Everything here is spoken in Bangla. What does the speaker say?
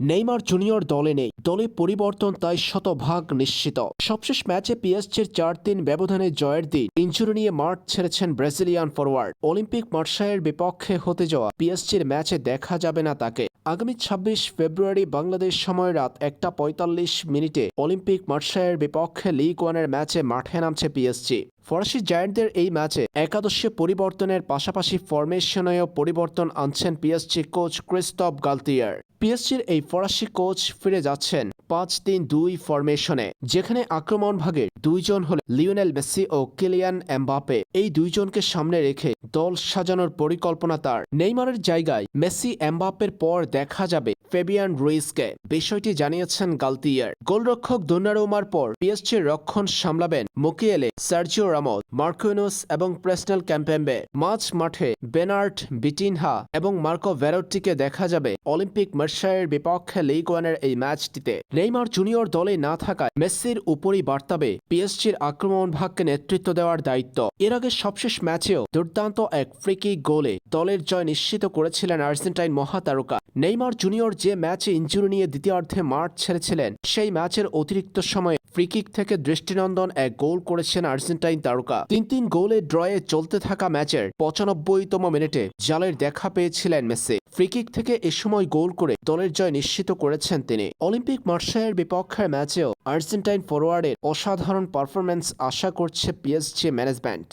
নেইমার জুনিয়র দলে নেই। দলে পরিবর্তন তাই শতভাগ নিশ্চিত। সবশেষ ম্যাচে পিএসজির চার তিন ব্যবধানে জয়ের দিন। ইঞ্জুরি নিয়ে মাঠ ছেড়েছেন ব্রাজিলিয়ান ফরওয়ার্ড অলিম্পিক মার্শায়ের বিপক্ষে হতে যাওয়া পিএসজির ম্যাচে দেখা যাবে না তাকে। আগামী ছাব্বিশ ফেব্রুয়ারি বাংলাদেশ সময় রাত একটা পঁয়তাল্লিশ মিনিটে অলিম্পিক মার্শায়ের বিপক্ষে লিগ ওয়ানের ম্যাচে মাঠে নামছে পিএসজি। ফরাসি জায়ান্টদের এই ম্যাচে একাদশে পরিবর্তনের পাশাপাশি ফরমেশনেও পরিবর্তন আনছেন পিএসজি কোচ ক্রিস্টপ গালতিয়ার। পিএসজির এই ফরাসি কোচ ফিরে যাচ্ছেন পাঁচ তিন দুই ফরমেশনে, যেখানে আক্রমণ ভাগের দুইজন হল লিওনেল মেসি ও কিলিয়ান এমবাপে। এই দুইজনকে সামনে রেখে দল সাজানোর পরিকল্পনা তার। নেইমারের জায়গায় মেসি এমবাপের পর দেখা যাবে ফেবিয়ান রুইসকে বিষয়টি জানিয়েছেন গালতিয়ার। গোলরক্ষক দোনারুমার পর পিএসজির রক্ষণ সামলাবেন মুকিয়েলে সার্জিও রামত মার্কুইনোস এবং প্রেসনেল ক্যাম্পেম্বে। মাঝ মাঠে বেনার্ট বিটিনহা এবং মার্কো ভ্যারোটিকে দেখা যাবে অলিম্পিক মার্সায়ের বিপক্ষে লিগ ওয়ানের এই ম্যাচটিতে। নেইমার জুনিয়র দলে না থাকায় মেসির উপরই বার্তাবে পিএসজির আক্রমণ ভাগকে নেতৃত্ব দেওয়ার দায়িত্ব। এর আগে সবশেষ ম্যাচেও দুর্দান্ত এক ফ্রিকি গোলে দলের জয় নিশ্চিত করেছিলেন আর্জেন্টাইন মহাতারকা। নেইমার জুনিয়র যে ম্যাচে ইঞ্জুরি নিয়ে দ্বিতীয়ার্ধে মাঠ ছেড়েছিলেন, সেই ম্যাচের অতিরিক্ত সময়ে ফ্রিকিক থেকে দৃষ্টিনন্দন এক গোল করেছেন আর্জেন্টাইন তারকা। তিন তিন গোলে ড্রয়ে চলতে থাকা ম্যাচের পঁচানব্বইতম মিনিটে জালের দেখা পেয়েছিলেন মেসি। ফ্রিকিক থেকে এ সময় গোল করে দলের জয় নিশ্চিত করেছেন তিনি। অলিম্পিক মার্সায়ের বিপক্ষের ম্যাচেও আর্জেন্টাইন ফরোয়ার্ডের অসাধারণ পারফরম্যান্স আশা করছে পিএসজি ম্যানেজমেন্ট।